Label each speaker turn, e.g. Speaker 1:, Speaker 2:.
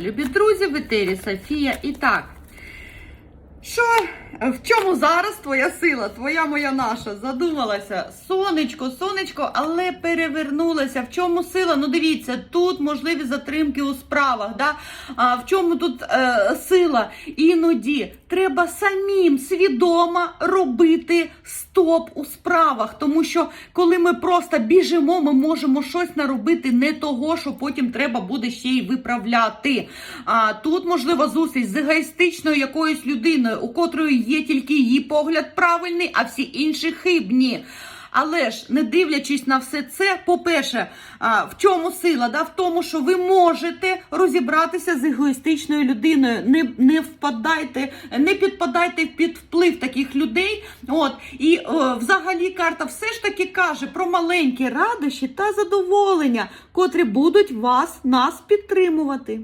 Speaker 1: Любі друзі, в етері Софія. І так, що в чому зараз твоя сила, твоя моя наша? Задумалася. Сонечко, сонечко, але перевернулася. В чому сила? Ну дивіться, тут можливі затримки у справах. Да? А в чому тут е, сила? Іноді треба самим свідомо робити стоп у справах. Тому що коли ми просто біжимо, ми можемо щось наробити не того, що потім треба буде ще й виправляти. А тут можливо зустріч з егоїстичною якоюсь людиною, у котрої є тільки її погляд правильний, а всі інші хибні. Але ж не дивлячись на все це, по-перше, в чому сила? Да? В тому, що ви можете розібратися з егоїстичною людиною. Не, не впадайте, не підпадайте під вплив таких людей. От і о, взагалі карта все ж таки каже про маленькі радощі та задоволення, котрі будуть вас нас підтримувати.